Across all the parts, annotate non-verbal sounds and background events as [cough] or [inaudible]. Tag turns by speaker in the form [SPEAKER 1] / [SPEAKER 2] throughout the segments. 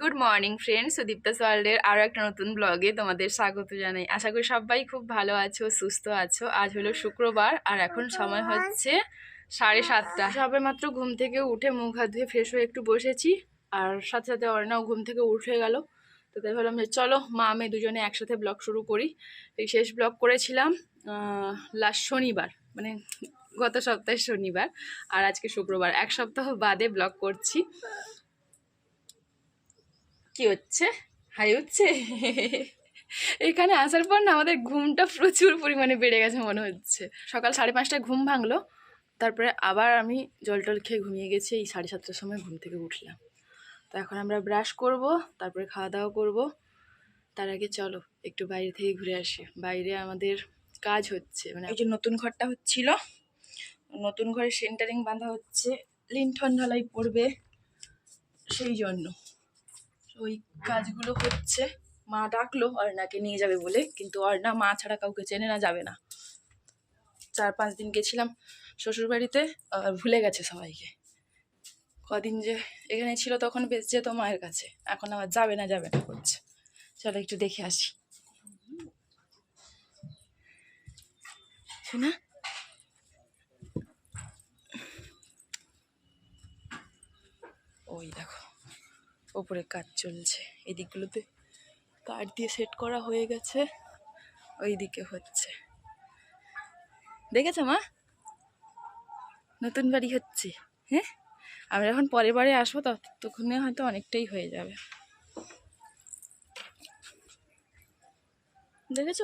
[SPEAKER 1] Good morning friends Sudipta ওয়ার্ল্ডের আরও একটা নতুন ব্লগে তোমাদের স্বাগত জানাই। আশা করি সবাই খুব ভালো আছো সুস্থ আছো। আজ হলো শুক্রবার আর এখন সময় হচ্ছে সাড়ে সাতটা। সবে মাত্র ঘুম থেকে উঠে মুখ হাত ধুয়ে ফ্রেশ হয়ে একটু বসেছি আর সাথে সাথে অর্ণাও ঘুম থেকে উঠে গেল। তো তাই ভাবলাম যে চলো মা আমি দুজনে একসাথে ব্লগ শুরু করি। এই শেষ ব্লগ করেছিলাম লাস্ট শনিবার মানে গত সপ্তাহে শনিবার আর আজকে শুক্রবার। এক সপ্তাহ বাদে ব্লগ করছি। কি হচ্ছে? হাই হচ্ছে? এখানে আসার পর না আমাদের ঘুমটা প্রচুর পরিমাণে বেড়ে গেছে মনে হচ্ছে। সকাল সাড়ে পাঁচটায় ঘুম ভাঙলো, তারপরে আবার আমি জল টল খেয়ে ঘুমিয়ে গেছি, এই সাড়ে সাতটার সময় ঘুম থেকে উঠলাম। তো এখন আমরা ব্রাশ করব, তারপরে খাওয়া দাওয়া করব। তার আগে চলো, একটু বাইরে থেকে ঘুরে আসি। বাইরে আমাদের কাজ হচ্ছে মানে এই যে নতুন ঘরটা হচ্ছিল, নতুন ঘরে সেন্টারিং বাঁধা হচ্ছে লিন্ঠন ঢালাই পড়বে, সেই জন্য। ওই কাজগুলো হচ্ছে। মা ডাকলো, অর্ণাকে নিয়ে যাবে বলে। কিন্তু অর্ণা মা ছাড়া কাউকে চেনে না, যাবে না। চার পাঁচ দিন গেছিলাম শ্বশুর বাড়িতে আর ভুলে গেছে সবাইকে। কদিন যে এখানে ছিল তখন বেশ যেত মায়ের কাছে। এখন আবার যাবে না যাবে না করছে। চলো একটু দেখে আসি। শোনা? ওই দেখো। ওপরে কাজ চলছে। এদিকগুলোতে দিকগুলোতে কাঠ দিয়ে সেট করা হয়ে গেছে ওই দিকে হচ্ছে। দেখেছ মা? নতুন বাড়ি হচ্ছে হ্যাঁ? আমরা যখন পরের বারে আসব, ততক্ষণে হয়তো অনেকটাই হয়ে যাবে। দেখেছ?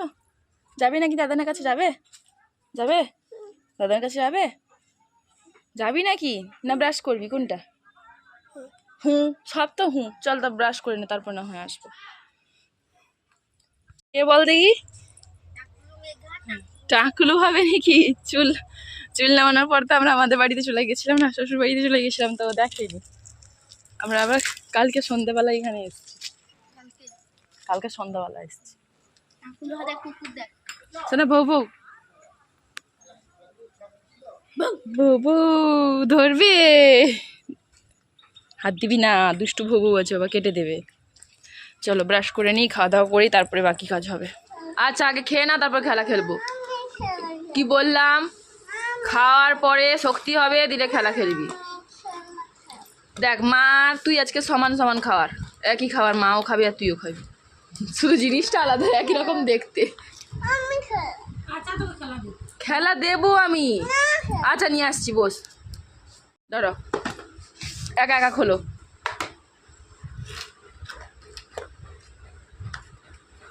[SPEAKER 1] যাবে নাকি দাদানের কাছে? যাবে? যাবে? দাদার কাছে যাবে? যাবি নাকি? না ব্রাশ করবি? কোনটা? হুঁ সব তো হুঁ। চল তা ব্রাশ করে নে তারপর না হয় আসব। কে বল দেখি? টাকলু হবে নাকি চুল চুল নামানোর পর তো আমরা আমাদের বাড়িতে চলে গেছিলাম না শ্বশুর বাড়িতে চলে গেছিলাম তো দেখেনি। আমরা আবার কালকে সন্ধ্যাবেলা এখানে এসেছি। কালকে সন্ধ্যাবেলা এসেছি। শোনা বউ বউ। বউ বউ ধরবে। হাত দিবি? না, দুষ্টু ভবু আছে, বাবা, কেটে দেবে। চলো ব্রাশ করে নিই, খাওয়া দাওয়া করি, তারপরে বাকি কাজ হবে। আচ্ছা আগে খেয়ে না, তারপর খেলা খেলব। কি বললাম? খাওয়ার পরে শক্তি হবে, দিলে খেলা খেলবি। দেখ, মা, তুই আজকে সমান সমান খাওয়ার। একই খাওয়ার, মাও খাবে আর তুইও খাবি। শুধু জিনিসটা আলাদা, একই রকম দেখতে। খেলা দেবো আমি। আচ্ছা নিয়ে আসছি, বস। ধরো। একা একা খোলো।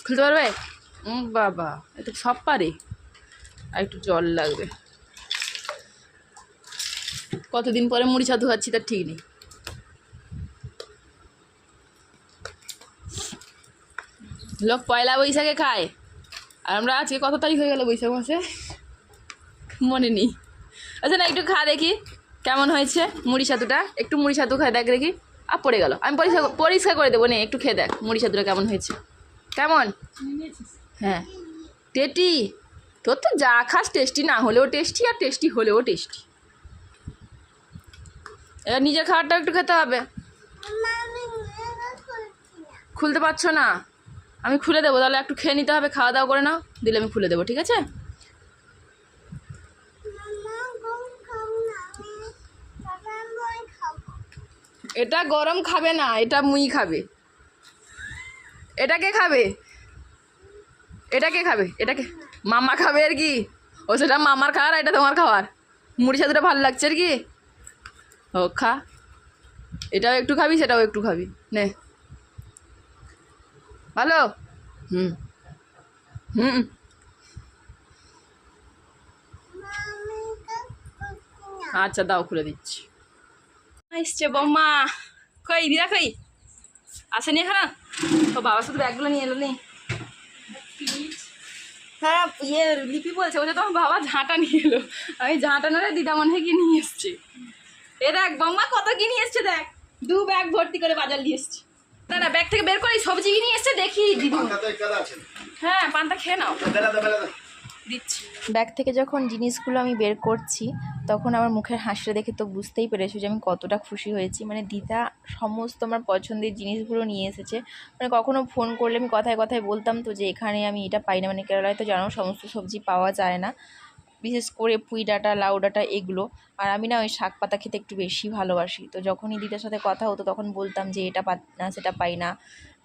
[SPEAKER 1] খুলতে পারবে? বাবা, এটা সব পারে। আর একটু জল লাগবে। কতদিন পরে মুড়ি ছাতু খাচ্ছি তার ঠিক নেই। লোক পয়লা বৈশাখে খায়। আর আমরা আজকে কত তারিখ হয়ে গেল বৈশাখ মাসে? মনে নেই। আচ্ছা না, একটু খা দেখি। কেমন হয়েছে? মুড়ি ছাতুটা একটু মুড়ি ছাতু খায়, দেখ দেখি। আর পড়ে গেল। আমি পরিষ্কার পরিষ্কার করে দেবো, নে, একটু খেয়ে দেখ, মুড়ি ছাতুটা কেমন হয়েছে। কেমন? হ্যাঁ। টেটি তোর তো যা খাস টেস্টি, না হলেও টেস্টি আর টেস্টি হলেও টেস্টি। এবার নিজের খাবারটা একটু খেতে হবে। খুলতে পারছ না? আমি খুলে দেবো, তাহলে একটু খেয়ে নিতে হবে, খাওয়া দাওয়া করে নাও, দিলে আমি খুলে দেবো, ঠিক আছে? এটা গরম খাবে না, এটা মুই খাবে। এটা কে খাবে? এটা কে খাবে? এটা কে? মামা খাবে আর কি। ও সেটা মামার খাওয়ার এটা তোমার খাওয়ার। মুড়ি সাথে ভালো লাগছে আর কি। ও, খা। এটাও একটু খাবি, সেটাও একটু খাবি। নে। ভালো? হুম। হুম। আচ্ছা দাও, খুলে দিচ্ছি। এসছে বৌমা। কই দিদা কই? আসেনি এখানে? তো বাবার সাথে ব্যাগগুলো নিয়ে এলো নি। হ্যাঁ ইয়ে লিপি বলছে বলছে তোমার বাবা ঝাঁটা নিয়ে এলো। আমি ঝাঁটা নয় দিদা মনে হয় কি নিয়ে এসছি। এ দেখ বৌমা কত কি নিয়ে এসছে দেখ। দু ব্যাগ ভর্তি করে বাজার নিয়ে এসছি। না না ব্যাগ থেকে বের করে সবজি কি নিয়ে এসছে দেখি দিদি। হ্যাঁ পানটা খেয়ে নাও। দিচ্ছি।
[SPEAKER 2] ব্যাগ থেকে যখন জিনিসগুলো আমি বের করছি, তখন আমার মুখের হাসিটা দেখে তো বুঝতেই পেরেছ যে আমি কতটা খুশি হয়েছি। মানে দিদা সমস্ত আমার পছন্দের জিনিসগুলো নিয়ে এসেছে। মানে কখনো ফোন করলে আমি কথায় কথায় বলতাম তো যে এখানে আমি এটা পাই না। মানে কেরালায় তো জানো সমস্ত সবজি পাওয়া যায় না। বিশেষ করে পুঁই ডাঁটা, লাউ ডাঁটা এগুলো। আর আমি না ওই শাক পাতা খেতে একটু বেশি ভালোবাসি। তো যখনই দিদার সাথে কথা হতো তখন বলতাম যে, এটা পাত না, সেটা পাই না।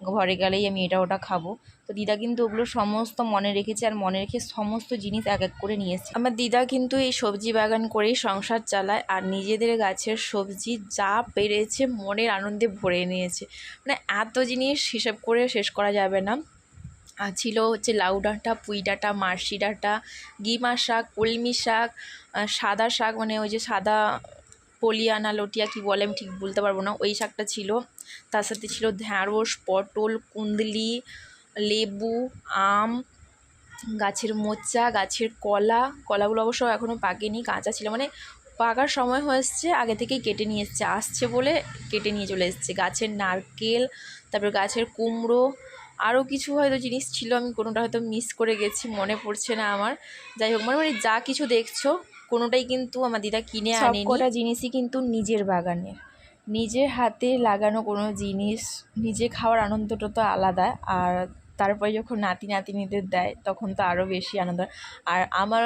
[SPEAKER 2] ঘরে গেলেই আমি এটা ওটা খাব। তো দিদা কিন্তু ওগুলো সমস্ত মনে রেখেছে আর মনে রেখে সমস্ত জিনিস এক এক করে নিয়ে এসেছে। আমার দিদা কিন্তু এই সবজি বাগান করেই সংসার চালায় আর নিজেদের গাছের সবজি যা পেরেছে মনের আনন্দে ভরে নিয়েছে। মানে এত জিনিস হিসাব করে শেষ করা যাবে না। ছিল হচ্ছে লাউ ডাঁটা, পুঁই ডাঁটা, মার্শি ডাঁটা, গিমা শাক, কলমি শাক সাদা শাক মানে ওই যে সাদা পলিয়ানা লটিয়া কি বলে আমি ঠিক বলতে পারব না, ওই শাকটা ছিল। তার সাথে ছিল ঢ্যাঁড়স, পটল কুন্দলি লেবু, আম, গাছের মোচা, গাছের কলা। কলাগুলো অবশ্য এখনও পাকেনি, কাঁচা ছিল। মানে পাকার সময় হয়েছে, আগে থেকেই কেটে নিয়ে এসছে, আসছে বলে কেটে নিয়ে চলে এসছে। গাছের নারকেল, তারপর গাছের কুমড়ো আরও কিছু হয়তো জিনিস ছিল আমি কোনোটা হয়তো মিস করে গেছি মনে পড়ছে না আমার। যাই হোক মানে মানে যা কিছু দেখছ কোনোটাই কিন্তু আমার দিদা কিনে আনে সবকটা জিনিসই কিন্তু নিজের বাগানে। নিজের হাতে লাগানো কোনো জিনিস নিজে খাওয়ার আনন্দটা তো আলাদা আর তারপরে যখন নাতি নাতিনিদের দেয় তখন তো আরও বেশি আনন্দ আর আমার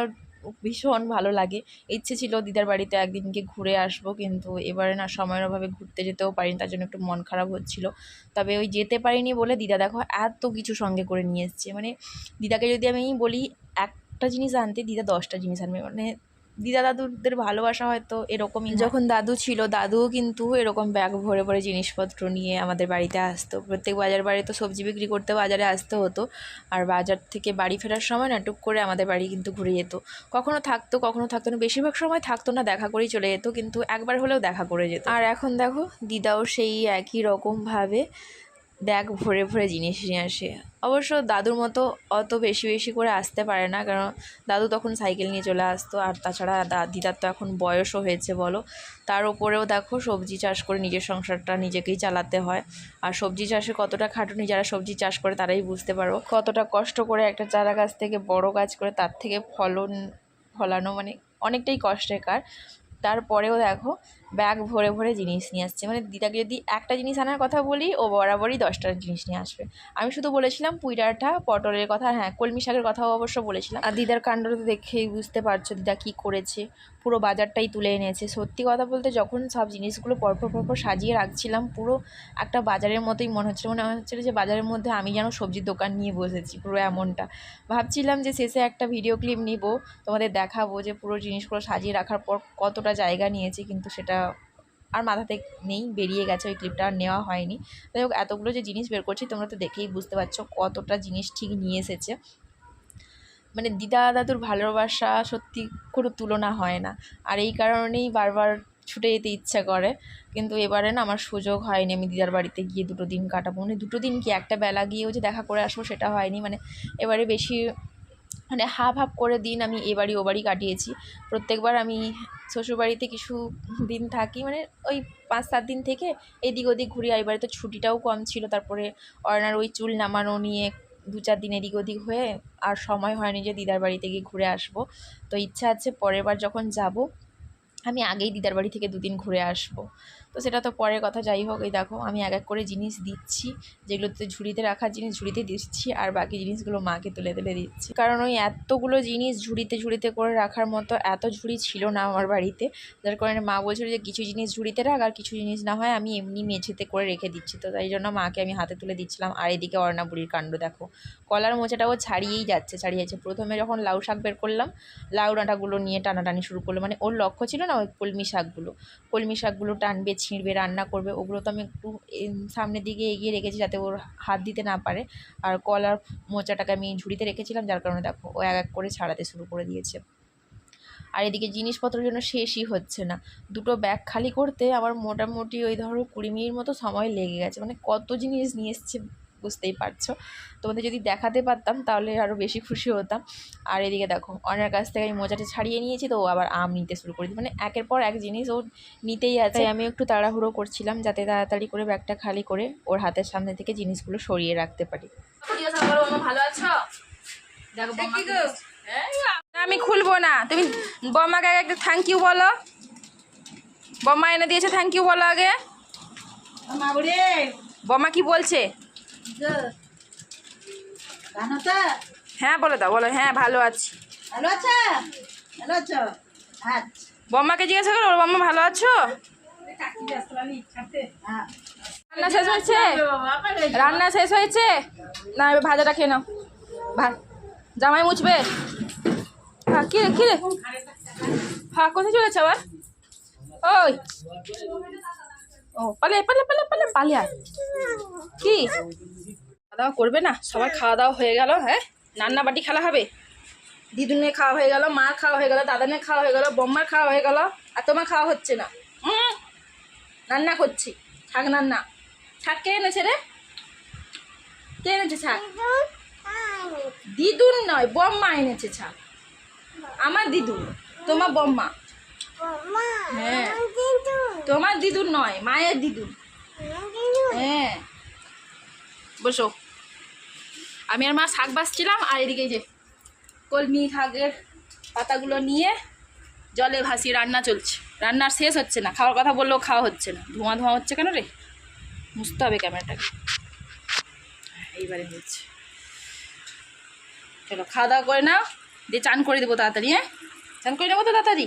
[SPEAKER 2] ভীষণ ভালো লাগে। ইচ্ছে ছিল দিদার বাড়িতে একদিনকে ঘুরে আসব, কিন্তু এবারে না সময়ের অভাবে ঘুরতে যেতেও পারিনি, তার জন্য একটু মন খারাপ হচ্ছিল। তবে ওই যেতে পারিনি বলে দিদা দেখো এত কিছু সঙ্গে করে নিয়ে এসছে। মানে দিদাকে যদি আমি বলি একটা জিনিস আনতে, দিদা দশটা জিনিস আনবে। মানে দিদা দাদুদের ভালোবাসা হয়তো এরকমই যখন দাদু ছিল, দাদুও কিন্তু এরকম ব্যাগ ভরে ভরে জিনিসপত্র নিয়ে আমাদের বাড়িতে আসতো। প্রত্যেক বাজার বাড়ি তো সবজি বিক্রি করতে বাজারে আসতে হতো। আর বাজার থেকে বাড়ি ফেরার সময় না, টুক করে আমাদের বাড়ি কিন্তু ঘুরে যেত। কখনো থাকতো কখনো থাকতো না, বেশিরভাগ সময় থাকতো না, দেখা করেই চলে যেত, কিন্তু একবার হলেও দেখা করে যেত। আর এখন দেখো, দিদাও সেই একই রকমভাবে ব্যাগ ভরে ভরে জিনিস নিয়ে আসে। অবশ্য দাদুর মতো অত বেশি বেশি করে আসতে পারে না, কারণ দাদু তখন সাইকেল নিয়ে চলে আসতো, আর তাছাড়া দিদার তো এখন বয়সও হয়েছে বলো। তার উপরেও দেখো সবজি চাষ করে নিজের সংসারটা নিজেকেই চালাতে হয়। আর সবজি চাষে কতটা খাটুনি যারা সবজি চাষ করে তারাই বুঝতে পারো। কতটা কষ্ট করে একটা চারা গাছ থেকে বড় গাছ করে তার থেকে ফলন, ফলানো মানে অনেকটাই কষ্টের কার। তারপরেও দেখো ব্যাগ ভরে ভরে জিনিস নিয়ে আসছে। মানে দিদাকে যদি একটা জিনিস আনার কথা বলি, ও বরাবরই দশটা জিনিস নিয়ে আসবে। আমি শুধু বলেছিলাম পুইডাটা, পটলের কথা হ্যাঁ কলমি শাকের কথাও অবশ্য বলেছিলাম। আর দিদার কাণ্ডটা তো দেখেই বুঝতে পারছ দিদা কী করেছে। পুরো বাজারটাই তুলে এনেছে। সত্যি কথা বলতে যখন সব জিনিসগুলো পরপর পরপর সাজিয়ে রাখছিলাম, পুরো একটা বাজারের মতোই মনে হচ্ছিল। মনে হচ্ছিল যে বাজারের মধ্যে আমি যেন সবজির দোকান নিয়ে বসেছি, পুরো এমনটা। ভাবছিলাম যে শেষে একটা ভিডিও ক্লিপ নিব, তোমাদের দেখাবো যে পুরো জিনিসগুলো সাজিয়ে রাখার পর কতটা জায়গা নিয়েছে, কিন্তু সেটা আর মাথাতে নেই, বেরিয়ে গেছে, ওই ক্লিপটা আর নেওয়া হয়নি। যাই হোক, এতগুলো যে জিনিস বের করছি, তোমরা তো দেখেই বুঝতে পারছ কতটা জিনিস ঠিক নিয়ে এসেছে। মানে দিদা দাদুর ভালোবাসা সত্যি কোনো তুলনা হয় না। আর এই কারণেই বারবার ছুটে যেতে ইচ্ছা করে। কিন্তু এবারে না আমার সুযোগ হয়নি, আমি দিদার বাড়িতে গিয়ে দুটো দিন কাটাবো। মানে দুটো দিন কি একটা বেলা গিয়েও যে দেখা করে আসব সেটা হয়নি। মানে এবারে বেশি মানে হাফ হাফ করে দিন আমি এ বাড়ি ও বাড়ি কাটিয়েছি। প্রত্যেকবার আমি শ্বশুরবাড়িতে কিছু দিন থাকি মানে ওই পাঁচ সাত দিন থেকে এদিক ওদিক ঘুরি, আর এবারে তো ছুটিটাও কম ছিল, তারপরে অর্ণার ওই চুল নামানো নিয়ে দু চার দিন এদিক ওদিক হয়ে আর সময় হয়নি যে দিদার বাড়িতে গিয়ে ঘুরে আসব। তো ইচ্ছা আছে পরের বার যখন যাব, আমি আগেই দিদার বাড়ি থেকে দুদিন ঘুরে আসব। তো সেটা তো পরের কথা, যাই হোক, এই দেখো, আমি এক এক করে জিনিস দিচ্ছি যেগুলোতে ঝুড়িতে রাখার জিনিস ঝুড়িতে দিচ্ছি, আর বাকি জিনিসগুলো মাকে তুলে তুলে দিচ্ছি। কারণ ওই এতগুলো জিনিস ঝুড়িতে ঝুড়িতে করে রাখার মতো এত ঝুড়ি ছিল না আমার বাড়িতে, যার কারণে মা বলছিল যে কিছু জিনিস ঝুড়িতে রাখ, আর কিছু জিনিস না হয় আমি এমনি মেঝেতে করে রেখে দিচ্ছি। তো তাই জন্য মাকে আমি হাতে তুলে দিচ্ছিলাম। আর এদিকে অর্ণা বুড়ির কাণ্ড, দেখো, কলার মোচাটাও ছাড়িয়েই যাচ্ছে, ছাড়িয়ে যাচ্ছে। প্রথমে যখন লাউ শাক বের করলাম, লাউ ডাঁটাগুলো নিয়ে টানাটানি শুরু করল। মানে ওর লক্ষ্য ছিল না ওই কলমি শাকগুলো কলমি শাকগুলো টানবে ছিঁড়বে রান্না করবে, ওগুলো তো আমি একটু সামনের দিকে এগিয়ে রেখেছি যাতে ওর হাত দিতে না পারে। আর কলার মোচাটাকে আমি ঝুড়িতে রেখেছিলাম, যার কারণে দেখো ও এক এক করে ছাড়াতে শুরু করে দিয়েছে। আর এদিকে জিনিসপত্রের জন্য শেষই হচ্ছে না। দুটো ব্যাগ খালি করতে আমার মোটামুটি ওই ধরো কুড়ি মিনিট মতো সময় লেগে গেছে। মানে কত জিনিস নিয়ে এসছে বুঝতেই পারছ। তোমাদের যদি দেখাতে পারতাম তাহলে আরও বেশি খুশি হতাম। আর এদিকে দেখো অনেক কাছ থেকে আমি মোজাটা ছাড়িয়ে নিয়েছি তো ও আবার আম নিতে শুরু করে মানে একের পর এক জিনিস ও নিতেই আছে। আমি একটু তাড়াহুড়ো করছিলাম যাতে তাড়াতাড়ি করে ব্যাগটা খালি করে ওর হাতের সামনে থেকে জিনিসগুলো সরিয়ে রাখতে পারি।
[SPEAKER 1] ভালো আছো?
[SPEAKER 2] আমি খুলবো না। তুমি বম্মাকে আগে একটা থ্যাংক ইউ বলো। বম্মা এনে দিয়েছে থ্যাংক ইউ বলো আগে। বম্মা কি বলছে? হ্যাঁ বলে দাও বলো। হ্যাঁ ভালো আছি।
[SPEAKER 3] ভালো আছো? ভালো আছো? আচ্ছা।
[SPEAKER 2] বম্মাকে জিজ্ঞাসা করো বম্মা ভালো আছো?
[SPEAKER 3] হ্যাঁ।
[SPEAKER 2] রান্না শেষ হয়েছে? রান্না শেষ হয়েছে? না এবার ভাজাটা খেয়ে নাও। ভাত। জামাই মুছবে? হ্যাঁ কি রে কি রে? হ্যাঁ কোথায় চলেছে আবার? ওই। ও, পালে পালে পালে পালে পালে। আয় কি? খাওয়া দাওয়া করবে না? সবার খাওয়া দাওয়া হয়ে গেল হ্যাঁ? রান্না বাটি খেলা হবে। দিদুনের খাওয়া হয়ে গেল, মার খাওয়া হয়ে গেল, দাদানের খাওয়া হয়ে গেল, বম্মার খাওয়া হয়ে গেল, আর তোমার খাওয়া হচ্ছে না। রান্না করছি। শাক রান্না শাক কে এনেছে রে? কে এনেছে শাক দিদুন নয়, বম্মা এনেছে শাক আমার দিদুন, তোমার বম্মা। হ্যাঁ। তোমার দিদুর নয় মায়ের দিদুন হ্যাঁ। বসো। আমি আর মা শাক বাসছিলাম আর এদিকে যে কলমি শাকের পাতাগুলো নিয়ে জলে ভাসিয়ে রান্না চলছে। রান্নার শেষ হচ্ছে না খাওয়ার কথা বললেও খাওয়া হচ্ছে না। ধোঁয়া ধোঁয়া হচ্ছে কেন রে? মুছতে হবে ক্যামেরাটাকে। এইবারে হচ্ছে। চলো খাওয়া দাওয়া করে নাও দিয়ে চান করে দেবো তাড়াতাড়ি হ্যাঁ? চান করে নেব তো তাড়াতাড়ি?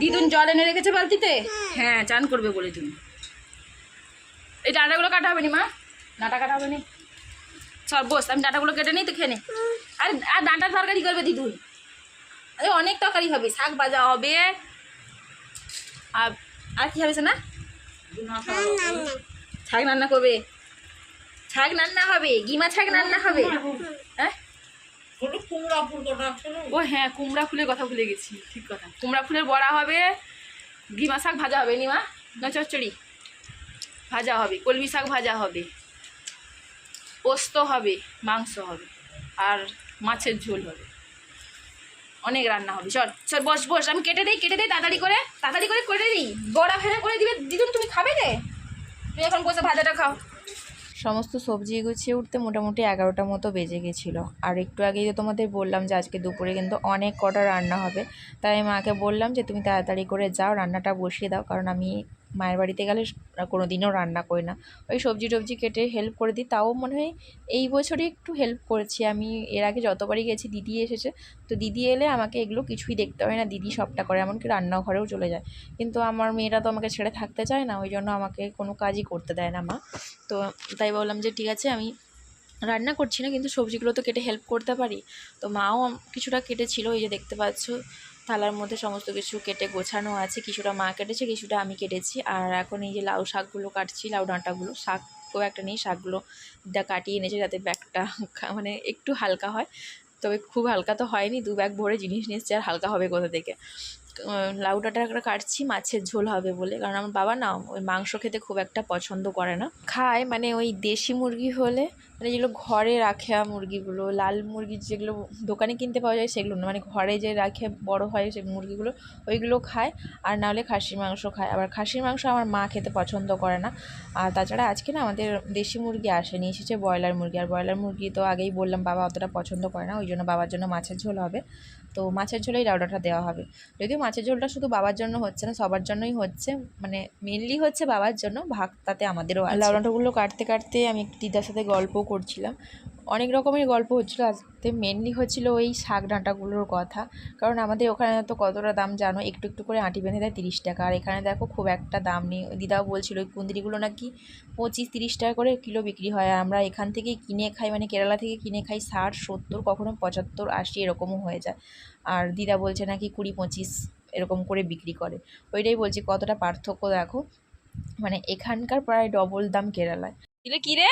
[SPEAKER 2] দিদুন জল এনে রেখেছে বালতিতে? হ্যাঁ চান করবে বলে তুমি এই ডাঁটাগুলো কাটা হবে নি, মা? ডাঁটা কাটা হবে নি? সব বস, আমি ডাঁটাগুলো কেটে নিই তো খেয়ে আর আর ডাঁটার তরকারি করবে দিদুন। আরে, অনেক তরকারি হবে, শাক ভাজা হবে। আর আর কি হবে না শাক রান্না করবে। শাক রান্না হবে, গিমা শাক রান্না হবে। হ্যাঁ?
[SPEAKER 3] কুমড়া ফুল
[SPEAKER 1] ও হ্যাঁ কুমড়া ফুলের কথা ভুলে গেছি। ঠিক কথা। কুমড়া ফুলের বড়া হবে ডিমা শাক ভাজা হবে নিমা না, চচ্চড়ি। ভাজা হবে, কলমি শাক ভাজা হবে। পোস্ত হবে, মাংস হবে, আর মাছের ঝোল হবে। অনেক রান্না হবে। চল চল, বস বস, আমি কেটে দিই কেটে দিই, তাড়াতাড়ি করে তাড়াতাড়ি করে করে দিই। বড়া ভেজা করে দিবে, দিদুন তুমি খাবে রে তুমি এখন বসে ভাজাটা খাও।
[SPEAKER 2] সমস্ত সবজি গুছিয়ে উঠতে মোটামুটি এগারোটা মতো বেজে গেছিল। আর একটু আগেই তো তোমাদের বললাম যে আজকে দুপুরে কিন্তু অনেক কটা রান্না হবে। তাই মাকে বললাম যে তুমি তাড়াতাড়ি করে যাও, রান্নাটা বসিয়ে দাও, কারণ আমি মায়ের বাড়িতে গেলে কোনো দিনও রান্না করি না। ওই সবজি টবজি কেটে হেল্প করে দিই। তাও মনে হয় এই বছরই একটু হেল্প করেছি। আমি এর আগে যতবারই গেছি, দিদি এসেছে। তো দিদি এলে আমাকে এগুলো কিছুই দেখতে হয় না। দিদি সবটা করে, এমনকি রান্নাঘরেও চলে যায়। কিন্তু আমার মেয়েরা তো আমাকে ছেড়ে থাকতে চায় না। ওই জন্য আমাকে কোনো কাজই করতে দেয় না মা। তো তাই বললাম যে, ঠিক আছে, আমি রান্না করছি না, কিন্তু সবজিগুলো তো কেটে হেল্প করতে পারি। তো মাও কিছুটা কেটেছিল। এই যে দেখতে পাচ্ছ থালার মধ্যে সমস্ত কিছু কেটে গোছানো আছে। কিছুটা মা কেটেছে, কিছুটা আমি কেটেছি। আর এখন এই যে লাউ শাকগুলো কাটছি, লাউ ডাঁটাগুলো, শাক খুব একটা নেই, শাকগুলো কাটিয়ে এনেছে যাতে ব্যাগটা [laughs] মানে একটু হালকা হয়। তবে খুব হালকা তো হয়নি, দু ব্যাগ ভরে জিনিস নিচ্ছে আর হালকা হবে কোথা থেকে? লাউ ডাঁটা কাটছি, মাছের ঝোল হবে বলে। কারণ আমার বাবা না, ওই মাংস খেতে খুব একটা পছন্দ করে না। খায় মানে ওই দেশি মুরগি হলে মানে যেগুলো ঘরে রাখা মুরগিগুলো, লাল মুরগি যেগুলো দোকানে কিনতে পাওয়া যায় সেগুলো না মানে ঘরে যে রাখে বড় হয় সেই মুরগিগুলো, ওইগুলো খায়। আর না হলে খাসির মাংস খায়। আবার খাসির মাংস আমার মা খেতে পছন্দ করে না। আর তাছাড়া আজকে না আমাদের দেশি মুরগি আসেনি, এসেছে ব্রয়লার মুরগি। আর ব্রয়লার মুরগি তো আগেই বললাম, বাবা অতটা পছন্দ করে না, ওই জন্য বাবার জন্য মাছের ঝোল হবে। তো মাছের ঝোলেই ডাউডাটা দেওয়া হবে। যদিও মাছের ঝোলটা শুধু বাবার জন্য হচ্ছে না, সবার জন্যই হচ্ছে। মানে মেনলি হচ্ছে বাবার জন্য ভাগ তাতে আমাদেরও লাউডাটাগুলো কাটতে কাটতে আমি একটু দিদার সাথে গল্প করছিলাম। অনেক রকমের গল্প হচ্ছিল। আজকে মেনলি হচ্ছিল ওই শাক ডাঁটাগুলোর কথা। কারণ আমাদের ওখানে তো কতটা দাম জানো? একটু একটু করে আঁটি বেঁধে দেয় তিরিশ টাকা। আর এখানে দেখো খুব একটা দাম নেই। দিদাও বলছিল ওই কুন্দিরিগুলো নাকি পঁচিশ তিরিশ টাকা করে কিলো বিক্রি হয়। আমরা এখান থেকেই কিনে খাই মানে কেরালা থেকে কিনে খাই ষাট সত্তর কখনো পঁচাত্তর আশি এরকমও হয়ে যায়। আর দিদা বলছে নাকি কুড়ি পঁচিশ এরকম করে বিক্রি করে। ওইটাই বলছি কতটা পার্থক্য দেখো? মানে এখানকার প্রায় ডবল দাম কেরালায়।
[SPEAKER 1] দিলে কি রে?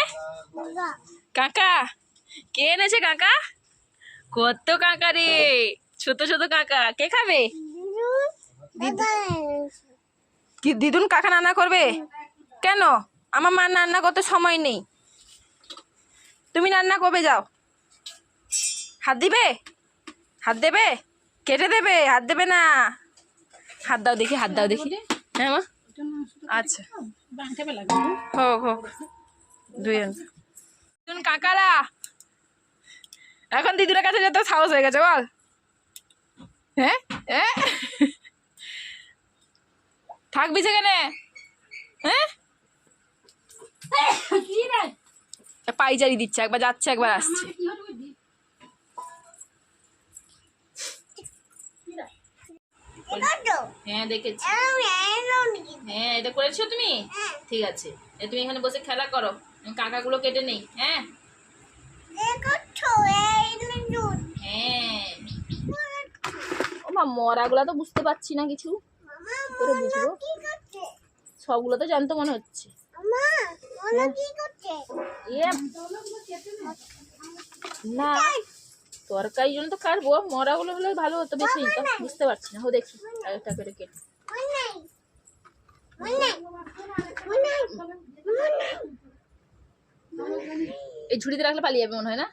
[SPEAKER 1] কাকা! কে এনেছে কাকা? কত কাকা রে? ছোট ছোট কাকা। কে খাবে? কি দিদুন কাকা রান্না করবে? কেন? আমার মা রান্না করতে সময় নেই। তুমি রান্না করবে যাও। হাত দিবে? হাত দেবে? কেটে দেবে? হাত দেবে না। হাত দাও দেখি হাত দাও দেখি। হ্যাঁ মা। আচ্ছা। হোক হোক। দুইজন কাকারা। এখন দিদুরের কাছে যেতে সাহস হয়ে গেছে বল। হ্যাঁ? হ্যাঁ? থাকবি সেখানে? হ্যাঁ? পাইজারি দিচ্ছে একবার যাচ্ছে একবার আসছে। হ্যাঁ দেখেছি। হ্যাঁ এটা করেছ তুমি? ঠিক আছে। তুমি এখানে বসে খেলা করো। কাকাগুলো কেটে নেই হ্যাঁ হ্যাঁ? মা মরাগুলা তো বুঝতে পারছি না কিছু। বুঝব? সবগুলো তো জানতো মনে হচ্ছে। না তরকারি জন্য তো কাটবো, মরাগুলো হলে ভালো হতো বেশি বুঝতে পারছি না। হো, দেখি একটা করে কেটে। এই ঝুড়িতে রাখলে পালিয়ে যাবে মনে হয় না?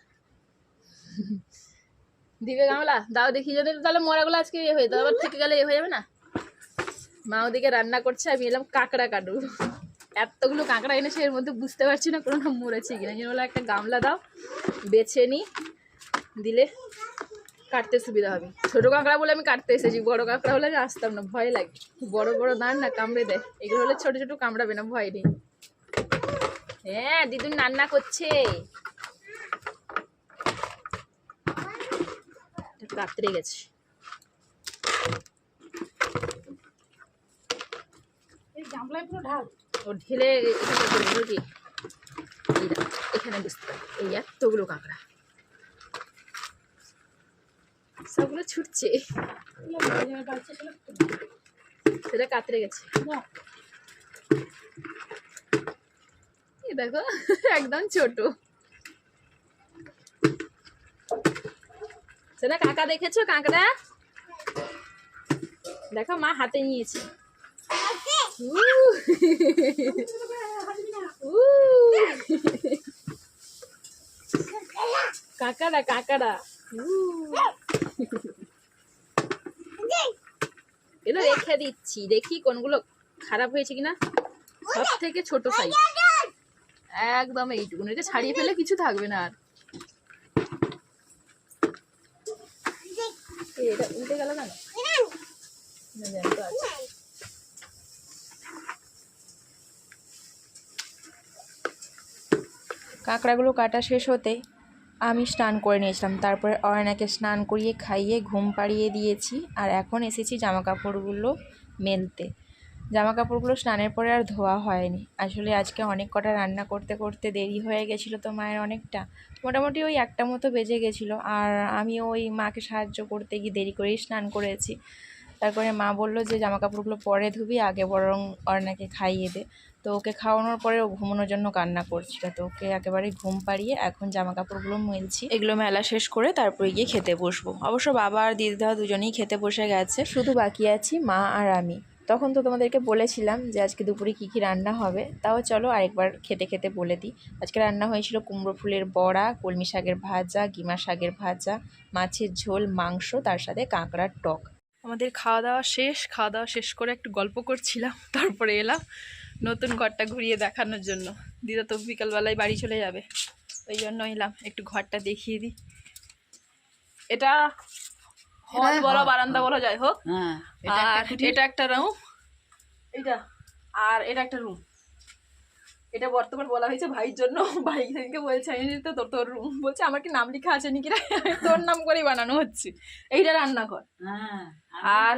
[SPEAKER 1] দিবে গামলা? দাও দেখি, যদি তাহলে মরাগুলো আজকে ইয়ে হয়ে আবার থেকে গেলে এ হয়ে যাবে না? মা ওদিকে রান্না করছে, আমি এলাম কাঁকড়া কাটু। এতগুলো কাঁকড়া এনেছে, এর মধ্যে বুঝতে পারছি না কোনো মরেছে কিনা। যেন বলে একটা গামলা দাও, বেছে নি, দিলে কাটতে সুবিধা হবে। ছোটো কাঁকড়া বলে আমি কাটতে এসেছি, বড় কাঁকড়া হলে আমি আসতাম না, ভয় লাগে। বড় বড় দাঁড় না কামড়ে দেয়, এগুলো হলে ছোটো ছোটো কামড়াবে না, ভয় নেই। হ্যাঁ দিদুন রান্না করছে। কাতরে গেছে। ও ঢেলে এখানে করে দেবো কি? এখানে বুঝতে পারি এই এতগুলো কাঁকড়া। সবগুলো ছুটছে। সেটা কাতরে গেছে এই দেখো, একদম ছোট। সেটা কাকা দেখেছ? কাঁকড়া? দেখো, মা হাতে নিয়েছে। কাকারা কাকারা। এগুলো রেখে দিচ্ছি। দেখি কোনগুলো খারাপ হয়েছে কিনা। সব থেকে ছোট সাইজ একদম এইটুকু এটা ছাড়িয়ে ফেলে কিছু থাকবে না আর।
[SPEAKER 2] কাঁকড়াগুলো কাটা শেষ হতে আমি স্নান করে নিয়েছিলাম। তারপরে অয়নাকে স্নান করিয়ে খাইয়ে ঘুম পাড়িয়ে দিয়েছি। আর এখন এসেছি জামা কাপড়গুলো মেলতে। জামা কাপড়গুলো স্নানের পরে আর ধোয়া হয়নি। আসলে আজকে অনেক কটা রান্না করতে করতে দেরি হয়ে গেছিল তো মায়ের অনেকটা। মোটামুটি ওই একটা মতো বেজে গেছিল আর আমি ওই মাকে সাহায্য করতে গিয়ে দেরি করেই স্নান করেছি। তারপরে মা বলল যে জামা কাপড়গুলো পরে ধুবি আগে বরং অর্ণাকে খাইয়ে দে। তো ওকে খাওয়ানোর পরে ও ঘুমানোর জন্য কান্না করছিল। তো ওকে একেবারে ঘুম পাড়িয়ে এখন জামা কাপড়গুলো মেলছি। এগুলো মেলা শেষ করে তারপরে গিয়ে খেতে বসবো। অবশ্য বাবা আর দিদিদা দুজনেই খেতে বসে গেছে। শুধু বাকি আছি মা আর আমি। তখন তো তোমাদেরকে বলেছিলাম যে আজকে দুপুরে কী কী রান্না হবে। তাও চলো আরেকবার খেতে খেতে বলে দিই। আজকে রান্না হয়েছিল কুমড়ো ফুলের বড়া, কলমি শাকের ভাজা, গিমা শাকের ভাজা, মাছের ঝোল, মাংস, তার সাথে কাঁকড়ার টক।
[SPEAKER 1] আমাদের খাওয়া দাওয়া শেষ, খাওয়া দাওয়া শেষ করে একটু গল্প করছিলাম, তারপরে এলাম নতুন ঘরটা ঘুরিয়ে দেখানোর জন্য। দিদা তো বিকালবেলায় বাড়ি চলে যাবে, ওই জন্য এলাম, একটু ঘরটা দেখিয়ে দিই। এটা হল বলো বারান্দা বলো যাই হোক।
[SPEAKER 3] হ্যাঁ
[SPEAKER 1] আর এটা একটা রুম। এটা আর এটা একটা রুম। এটা বর্তমান বলা হয়েছে ভাইয়ের জন্য। [laughs] ভাই সেদিনকে বলছে আমি তো তোর তোর রুম। বলছে আমার কি নাম লেখা আছে নাকি [laughs] তোর নাম করেই বানানো হচ্ছে। এইটা রান্নাঘর।
[SPEAKER 3] হ্যাঁ
[SPEAKER 1] আর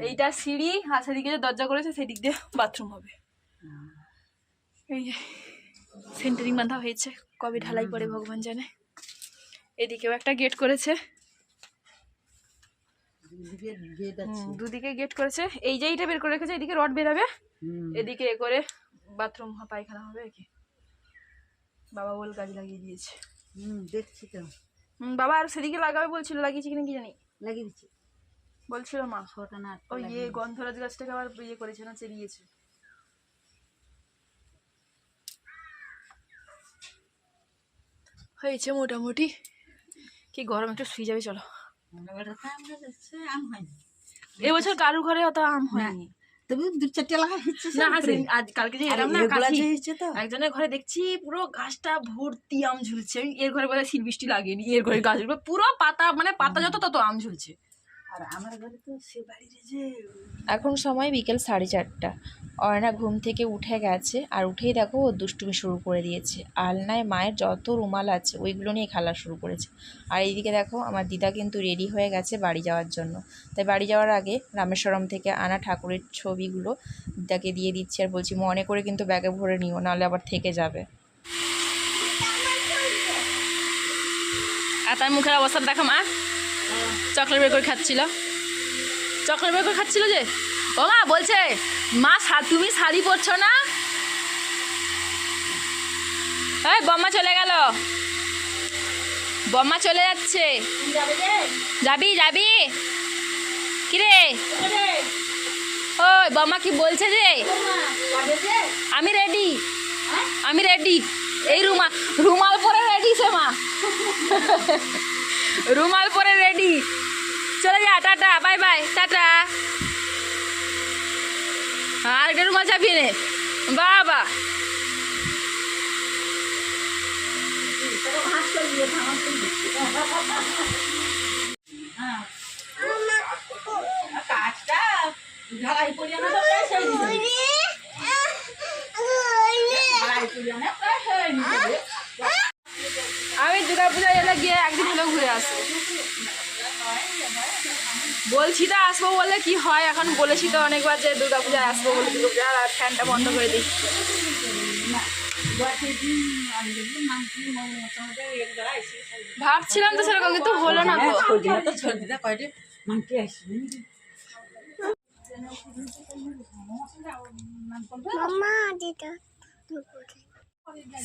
[SPEAKER 1] এইটা সিঁড়ি আর সেদিকে যে দরজা করেছে সেদিক দিয়ে বাথরুম হবে। এই সেন্টারিং বাঁধা হয়েছে। কবে ঢালাই পড়ে ভগবান জানে। এদিকেও একটা গেট করেছে। দুদিকে গেট করেছে। এই যে এইটা বের করে রেখেছে এদিকে রড বেরাবে। এদিকে এ করে বাথরুম পায়খানা হবে কি বাবা বল কাজ লাগিয়ে দিয়েছে।
[SPEAKER 3] হুম দেখছি তো।
[SPEAKER 1] হুম, বাবা আর সেদিকে লাগাবে বলছিল লাগিয়েছে কিনা কি জানি।
[SPEAKER 3] লাগিয়ে দিচ্ছি।
[SPEAKER 1] বলছিল মা
[SPEAKER 3] ছটা না
[SPEAKER 1] ওই ইয়ে গন্ধরাজ গাছটাকে আবার ইয়ে করেছে না চেরিয়েছে। হয়েছে মোটামুটি। কি গরম একটু শুয়ে যাবে চলো। এবছর কারুর ঘরে অত আম হয়নি।
[SPEAKER 3] তবে দু চারটে লাগা হচ্ছে
[SPEAKER 1] না আজ কালকে যে এলাম না
[SPEAKER 3] হয়েছে তো।
[SPEAKER 1] একজনের ঘরে দেখছি পুরো গাছটা ভর্তি আম ঝুলছে। এর ঘরে বলে শিল বৃষ্টি লাগেনি এর ঘরে গাছগুলো পুরো পাতা মানে পাতা যত তত আম ঝুলছে।
[SPEAKER 3] আর আমার ঘরে তো সে বাড়ির যে
[SPEAKER 2] এখন সময় বিকেল সাড়ে চারটা। অয়না ঘুম থেকে উঠে গেছে আর উঠেই দেখো ও দুষ্টুমি শুরু করে দিয়েছে। আলনায় মায়ের যত রুমাল আছে ওইগুলো নিয়ে খেলা শুরু করেছে। আর এইদিকে দেখো আমার দিদা কিন্তু রেডি হয়ে গেছে বাড়ি যাওয়ার জন্য। তাই বাড়ি যাওয়ার আগে রামেশ্বরম থেকে আনা ঠাকুরের ছবিগুলো দিদাকে দিয়ে দিচ্ছি আর বলছি মনে করে কিন্তু ব্যাগে ভরে নিও নাহলে আবার থেকে যাবে।
[SPEAKER 1] আর তার মুখের অবস্থা দেখো মা। চকলেট বের করে খাচ্ছিল। চকলেট বের করে খাচ্ছিল যে? ও মা, বলছে, মা তুমি শাড়ি পরছো না? এই, বম্মা চলে গেল। বম্মা চলে যাচ্ছে। যাবি যাবি। কিরে? ওই, বম্মা কি বলছে যে? আমি রেডি আমি রেডি এই রুমাল রুমাল পরে রেডি সে মা। [laughs] রুমাল পরে রেডি চলে যা টাটা বাই বাই টাটা। আর একটা রুমাল চাপিয়ে নে। বাবা।
[SPEAKER 3] কাজটা ঢালাই করি না প্রায় সেই দিবে ঢালাই করি না প্রায়
[SPEAKER 1] দুর্গা পূজায় এলে গিয়ে একদিন হলেও ঘুরে আসব। বলছি তো আসব বলে কি হয়? এখন বলেছি তো অনেকবার যে দুর্গা পূজায় আসব বলে দুর্গা আর ফ্যানটা বন্ধ করে দিই। ভাবছিলাম তো সেরকম, কিন্তু হলো না তো।
[SPEAKER 3] আসবে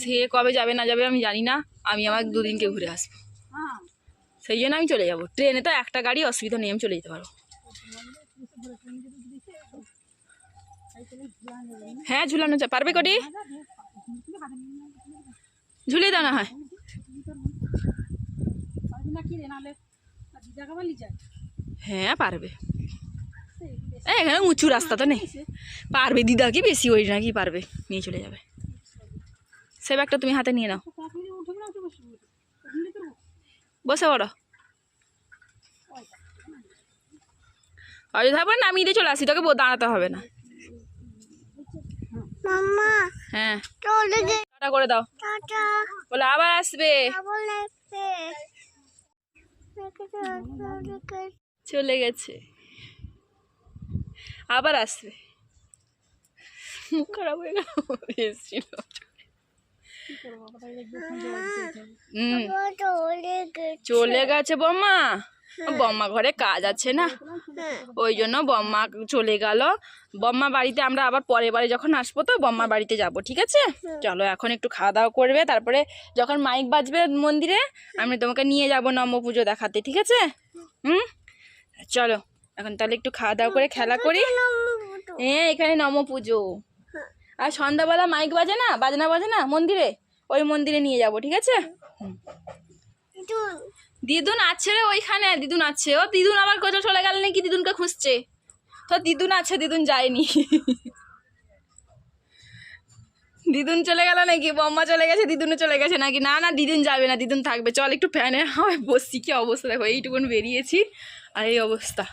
[SPEAKER 1] সে কবে যাবে না যাবে আমি জানি না। আমি আমার দুদিনকে ঘুরে আসব। সেই জন্য আমি চলে যাব। ট্রেনে তো একটা গাড়ি অসুবিধা নেই, আমি চলে যেতে পারব। হ্যাঁ ঝুলানো পারবে কটি? ঝুলিয়ে দাও না, হয়। হ্যাঁ পারবে। এখানে উঁচু রাস্তা তো নেই। পারবে, দিদা কি বেশি ওই নাকি পারবে, নিয়ে চলে যাবে। সে ব্যাগটা তুমি হাতে নিয়ে নাও। বসে পড়ো। অযোধ্যা পরে নামিয়ে দিয়ে চলে আসি তোকে দাঁড়াতে হবে না। হ্যাঁ। টাটা করে দাও।
[SPEAKER 4] টাটা।
[SPEAKER 1] বলে আবার আসবে। চলে গেছে। আবার আসবে। মুখ খারাপ হয়ে গেল এসছিল। চলে গেছে। বম্মা। বম্মা ঘরে কাজ আছে না। ওই জন্য বম্মা চলে গেল। বম্মা বাড়িতে আমরা আবার পরের বারে যখন আসব তো বম্মার বাড়িতে যাব ঠিক আছে? চলো এখন একটু খাওয়া দাওয়া করবে তারপরে যখন মাইক বাজবে মন্দিরে আমি তোমাকে নিয়ে যাব নম পুজো দেখাতে ঠিক আছে? হুম? চলো এখন তাহলে একটু খাওয়া দাওয়া করে খেলা করি। হ্যাঁ এখানে নম পুজো। আর সন্ধ্যাবেলা মাইক বাজে না বাজনা বাজে না মন্দিরে? ওই মন্দিরে নিয়ে যাব ঠিক আছে? দিদুন। আছে রে ওইখানে দিদুন আছে। ও দিদুন আবার কোথাও চলে গেল নাকি? দিদুনকে খুঁজছে। তো দিদুন আছে দিদুন যায়নি। দিদুন চলে গেল নাকি? বম্মা চলে গেছে দিদুনও চলে গেছে নাকি? না না দিদুন যাবে না দিদুন থাকবে। চল একটু ফ্যানে হয় বসছি। কি অবস্থা? দেখো এইটুকুন বেরিয়েছি। আর এই অবস্থা।